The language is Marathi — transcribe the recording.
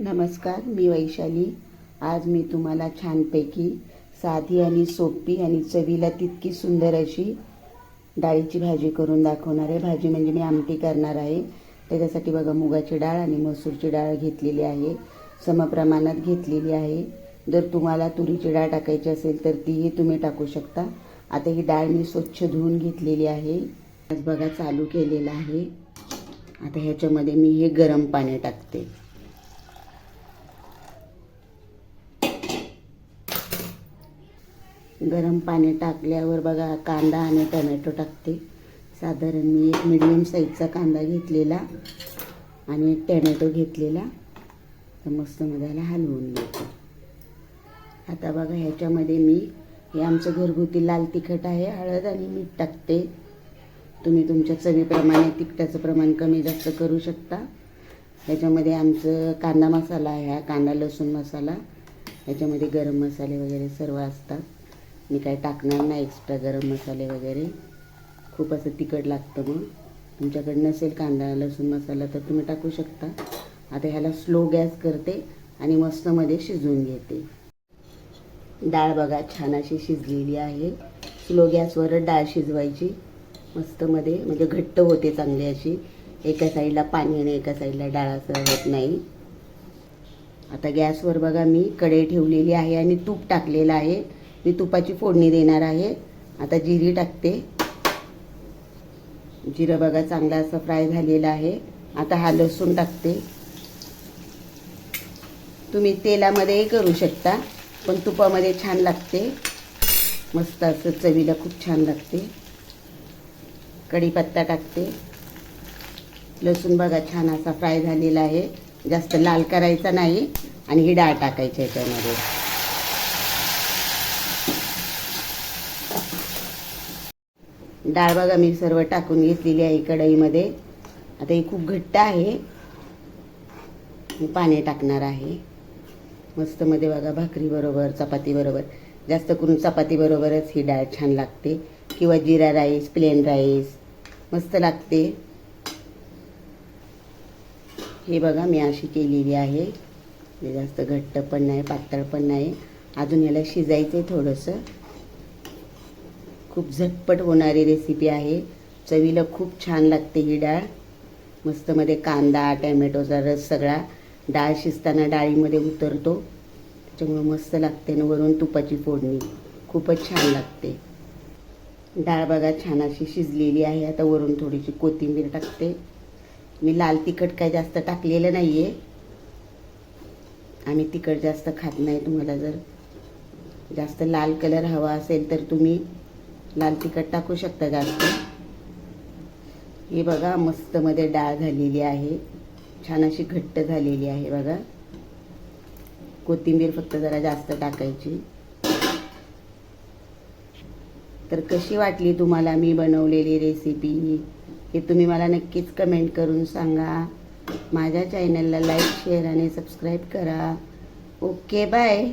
नमस्कार मी वैशाली. आज मी तुम्हाला छानपैकी साधी आणि सोपी आणि चवीला तितकी सुंदर अशी डाळीची भाजी करून दाखवणार आहे. भाजी म्हणजे मी आमटी करणार आहे. त्याच्यासाठी बघा मुगाची डाळ आणि मसूरची डाळ घेतलेली आहे. समप्रमाणात घेतलेली आहे. जर तुम्हाला तुरीची डाळ टाकायची असेल तर तीही तुम्ही टाकू शकता. आता ही डाळ मी स्वच्छ धुवून घेतलेली आहे. आज बघा चालू केलेलं आहे. आता ह्याच्यामध्ये मी हे गरम पाणी टाकते. गरम पाणी टाकल्यावर बघा कांदा आणि टमॅटो टाकते. साधारण मी एक मिडियम साईजचा कांदा घेतलेला आणि एक टॅमॅटो घेतलेला. तर मस्त मधाला हलवून घेते. आता बघा ह्याच्यामध्ये मी हे आमचं घरगुती लाल तिखट आहे हळद आणि मीठ टाकते. तुम्ही तुमच्या चवीप्रमाणे तिखटाचं प्रमाण कमी जास्त करू शकता. ह्याच्यामध्ये आमचं कांदा मसाला आहे हा कांदा लसूण मसाला. ह्याच्यामध्ये गरम मसाले वगैरे सर्व असतात. मी काय टाकणार नाही एक्स्ट्रा गरम मसाले वगैरे. खूप असं तिखट लागतं मग. तुमच्याकडे नसेल कांदा लसूण मसाला तर तुम्ही टाकू शकता. आता ह्याला स्लो गॅस करते आणि मस्तमध्ये शिजवून घेते. डाळ बघा छान अशी शिजलेली आहे. स्लो गॅसवरच डाळ शिजवायची. मस्तमध्ये म्हणजे घट्ट होते चांगली अशी. एका साईडला पाणी आणि एका साईडला डाळ असं होत नाही. आता गॅसवर बघा मी कढई ठेवलेली आहे आणि तूप टाकलेलं आहे. मी तुपाची फोडणी देणार आहे. आता जिरी टाकते. जिरं बघा चांगला असं फ्राय झालेला आहे. आता हा लसूण टाकते. तुम्ही तेलामध्येही करू शकता पण तुपामध्ये छान लागते. मस्त असं चवीला खूप छान लागते. कढीपत्ता टाकते. लसूण बघा छान असा फ्राय झालेला आहे. जास्त लाल करायचा नाही आणि ही डाळ टाकायची याच्यामध्ये डाळ बघा मी सर्व टाकून घेतलेली आहे कढईमध्ये. आता ही खूप घट्ट आहे. पाणी टाकणार आहे. मस्त मध्ये बघा भाकरी बरोबर चपाती बरोबर. जास्त करून चपाती बरोबरच ही डाळ छान लागते. किंवा जिरा राईस प्लेन राईस मस्त लागते. हे बघा मी अशी केलेली आहे. जास्त घट्ट पण नाही पातळ पण नाही. अजून याला शिजायचं आहे थोडंसं. खूप झटपट होणारी रेसिपी आहे. चवीला खूप छान लागते ही डाळ. मस्तमध्ये कांदा टॅमॅटोचा रस सगळा डाळ शिजताना डाळीमध्ये उतरतो. त्याच्यामुळे मस्त लागते आणि वरून तुपाची फोडणी. खूपच छान लागते. डाळ बघा छान अशी शिजलेली आहे. आता वरून थोडीशी कोथिंबीर टाकते. मी लाल तिखट काय जास्त टाकलेलं नाही आहे आम्ही तिखट जास्त खात नाही तुम्हाला जर. जास्त लाल कलर हवा असेल तर तुम्ही लाल तिखट टाकू शकता जास्त. हे बघा मस्तमध्ये डाळ झालेली आहे. छान अशी घट्ट झालेली आहे बघा. कोथिंबीर फक्त जरा जास्त टाकायची. तर कशी वाटली तुम्हाला मी बनवलेली रेसिपी हे तुम्ही मला नक्कीच कमेंट करून सांगा. माझ्या चॅनलला लाईक शेअर आणि सबस्क्राईब करा. Okay bye